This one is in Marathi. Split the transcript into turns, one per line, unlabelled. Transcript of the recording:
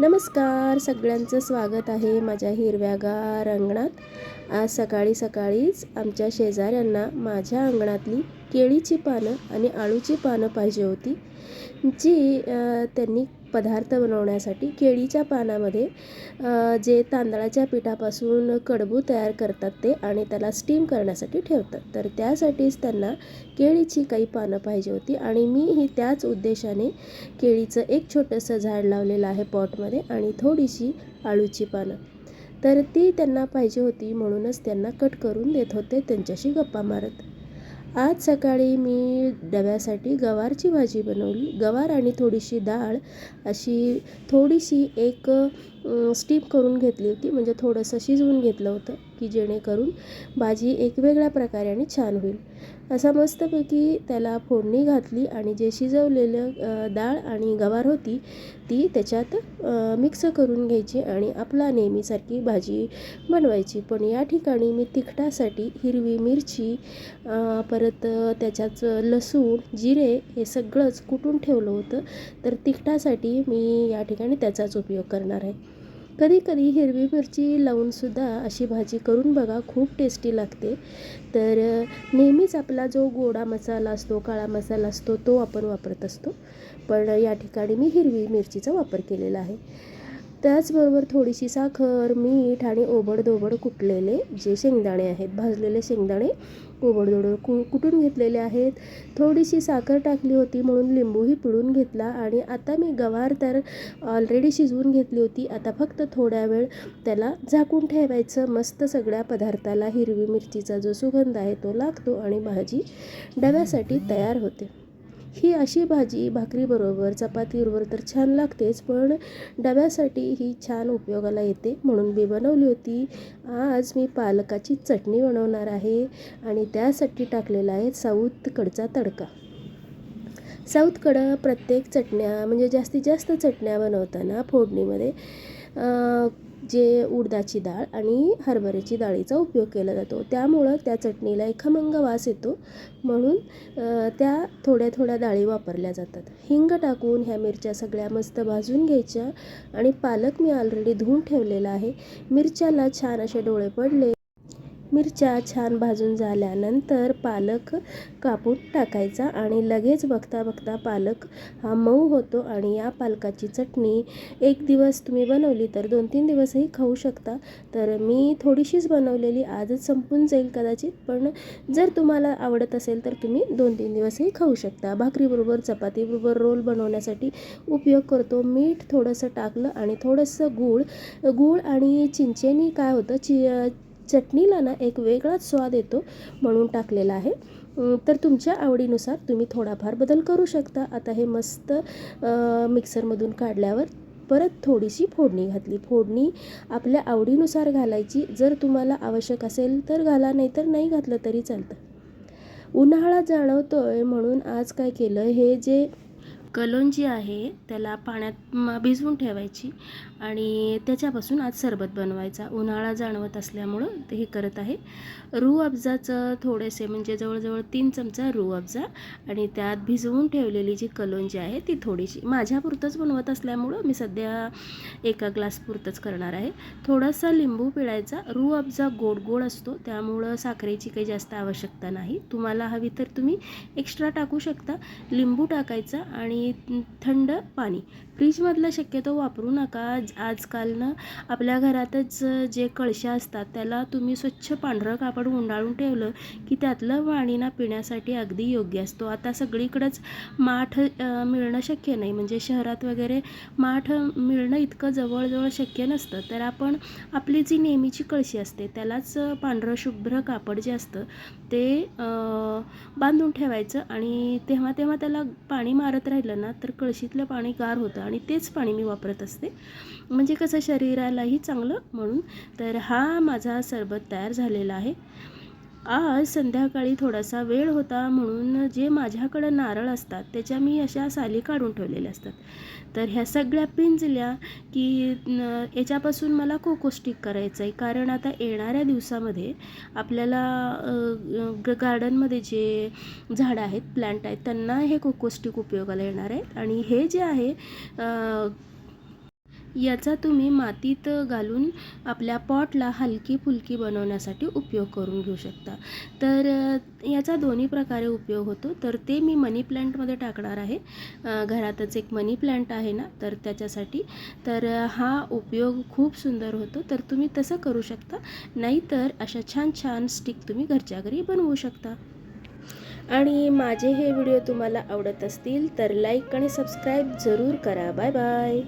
नमस्कार सगळ्यांचं स्वागत आहे माझ्या हिरव्यागार अंगणात. आज सकाळी सकाळीच आमच्या शेजाऱ्यांना माझ्या अंगणातली केळीची पानं आणि आळूची पानं पाहिजे होती जी त्यांनी पदार्थ बनवण्यासाठी केळीच्या पानामध्ये जे तांदळाच्या पिठापासून कडबू तयार करतात ते आणि त्याला स्टीम करण्यासाठी ठेवतात. तर त्यासाठीच त्यांना केळीची काही पानं पाहिजे होती आणि मीही त्याच उद्देशाने केळीचं एक छोटंसं झाड लावलेलं आहे पॉटमध्ये आणि थोडीशी आळूची पानं. तर ती त्यांना पाहिजे होती म्हणूनच त्यांना कट करून देत होते त्यांच्याशी गप्पा मारत. आज सकाळी मी डब्यासाठी गवारची भाजी बनवली. गवार आणि थोडीशी डाळ अशी थोडीशी एक स्टीम करून घेतली होती. म्हणजे थोडंसं शिजवून घेतलं होतं. की जेणेकरून भाजी एक वेगळ्या प्रकारे आणि छान होईल. असा मस्तपैकी त्याला फोडणी घातली आणि जे शिजवलेलं डाळ आणि गवार होती ती त्याच्यात मिक्स करून घ्यायची आणि आपला नेहमीसारखी भाजी बनवायची. पण या ठिकाणी मी तिखटासाठी हिरवी मिरची परत त्याच्यात लसूण जिरे हे सगळंच कुटून ठेवलं होतं. तर तिखटासाठी मी या ठिकाणी त्याचाच उपयोग करणार आहे. कधी कधी हिरवी मिरची लावूनसुद्धा अशी भाजी करून बघा खूप टेस्टी लागते. तर नेहमीच आपला जो गोडा मसाला असतो काळा मसाला असतो तो आपण वापरत असतो. पण या ठिकाणी मी हिरवी मिरचीचा वापर केलेला आहे. त्याचबरोबर थोडीशी साखर मीठ आणि ओबडधोबड कुटलेले जे शेंगदाणे आहेत भाजलेले शेंगदाणे ओबडधोबड कु कुटून घेतलेले आहेत. थोडीशी साखर टाकली होती म्हणून लिंबूही पिळून घेतला आणि आता मी गवार तर ऑलरेडी शिजवून घेतली होती. आता फक्त थोड्या वेळ त्याला झाकून ठेवायचं. मस्त सगळ्या पदार्थाला हिरवी मिरचीचा जो सुगंध आहे तो लागतो आणि भाजी डब्यासाठी तयार होते. ही अशी भाजी भाकरीबरोबर चपातीबरोबर तर छान लागतेच पण डब्यासाठी ही छान उपयोगाला येते म्हणून मी बनवली होती. आज मी पालकाची चटणी बनवणार आहे आणि त्यासाठी टाकलेला आहे साऊथकडचा तडका. साऊथकडं प्रत्येक चटण्या म्हणजे जास्तीत जास्त चटण्या बनवताना फोडणीमध्ये जे उडदाची डाळ आणि हरभऱ्याची डाळीचा उपयोग केला जातो. त्यामुळं त्या चटणीला एक खमंग वास येतो. म्हणून त्या थोड्या थोड्या डाळी वापरल्या जातात. हिंग टाकून ह्या मिरच्या सगळ्या मस्त भाजून घ्यायच्या आणि पालक मी ऑलरेडी धुवून ठेवलेला आहे. मिरच्याला छान असे डोळे पडले मिरच्या छान भाजून झाल्यानंतर पालक कापून टाकायचा आणि लगेच बघता बघता पालक हा मऊ होतो आणि या पालकाची चटणी एक दिवस तुम्ही बनवली तर दोन तीन दिवसही खाऊ शकता. तर मी थोडीशीच बनवलेली आजच संपून जाईल कदाचित पण जर तुम्हाला आवडत असेल तर तुम्ही दोन तीन दिवसही खाऊ शकता. भाकरीबरोबर चपातीबरोबर रोल बनवण्यासाठी उपयोग करतो. मीठ थोडंसं टाकलं आणि थोडंसं गूळ गूळ आणि चिंचेनी काय होतं चि चटणीला ना एक वेगळाच स्वाद येतो म्हणून टाकलेला आहे. तर तुमच्या आवडीनुसार तुम्ही थोडाफार बदल करू शकता. आता हे मस्त मिक्सरमधून काढल्यावर परत थोडीशी फोडणी घातली. फोडणी आपल्या आवडीनुसार घालायची. जर तुम्हाला आवश्यक असेल तर घाला नाही तर नाही घातलं तरी चालतं. उन्हाळा जाणवतोय म्हणून आज काय केलं हे जे कलोंजी आहे त्याला पाण्यात भिजवून ठेवायची आणि त्याच्यापासून आज सरबत बनवायचा. उन्हाळा जाणवत असल्यामुळं ते हे करत आहे. रूह अब्जाचं थोडेसे म्हणजे जवळजवळ तीन चमचा रू अब्जा आणि त्यात भिजवून ठेवलेली जी कलोंजी आहे ती थोडीशी. माझ्यापुरतंच बनवत असल्यामुळं मी सध्या एका ग्लासपुरतंच करणार आहे. थोडासा लिंबू पिळायचा. रू अब्जा गोड गोड असतो त्यामुळं साखरेची काही जास्त आवश्यकता नाही. तुम्हाला हवी तर तुम्ही एक्स्ट्रा टाकू शकता. लिंबू टाकायचा आणि थंड पाणी. फ्रीजमधलं शक्यतो वापरू नका. आज- आजकाल ना आपल्या घरातच जे कळशा असतात त्याला तुम्ही स्वच्छ पांढरं कापड गुंडाळून ठेवलं की त्यातलं पाणी ना पिण्यासाठी अगदी योग्य असतो. आता सगळीकडंच माठ मिळणं शक्य नाही. म्हणजे शहरात वगैरे माठ मिळणं इतकं जवळजवळ शक्य नसतं. तर आपण आपली जी नेहमीची कळशी असते त्यालाच पांढरं शुभ्र कापड जे असतं ते बांधून ठेवायचं आणि तेव्हा तेव्हा त्याला पाणी मारत राहिलं ना तर कळशीतलं पाणी गार होतं आणि तेच पाणी मी वापरत असते. म्हणजे कसं शरीरालाही चांगलं म्हणून. तर हा माझा सरबत तयार झालेला आहे. आज संध्याकाळी थोडासा वेळ होता म्हणून जे माझ्याकडं नारळ असतात त्याच्या मी अशा साली काढून ठेवलेल्या असतात. तर ह्या सगळ्या पिंजल्या की न- याच्यापासून मला कोकोस्टिक करायचं आहे कारण आता येणाऱ्या दिवसामध्ये आपल्याला ग गार्डनमध्ये जे झाडं आहेत प्लॅन्ट आहेत त्यांना हे कोकोस्टिक उपयोगाला येणार आहेत. आणि हे जे आहे याचा तुम्ही मातीत घालून आपल्या पॉटला हलकी फुलकी बनवण्यासाठी उपयोग करून घेऊ शकता. तर याचा दोन्ही प्रकारे उपयोग होतो. तर ते मी मनी प्लॅन्टमध्ये टाकणार आहे. घरातच एक मनी प्लॅन्ट आहे ना तर त्याच्यासाठी. तर हा उपयोग खूप सुंदर होतो. तर तुम्ही तसं करू शकता. नाहीतर अशा छान छान स्टिक तुम्ही घरच्या घरी बनवू शकता. आणि माझे हे व्हिडिओ तुम्हाला आवडत असतील तर लाईक आणि सबस्क्राईब जरूर करा. Bye bye.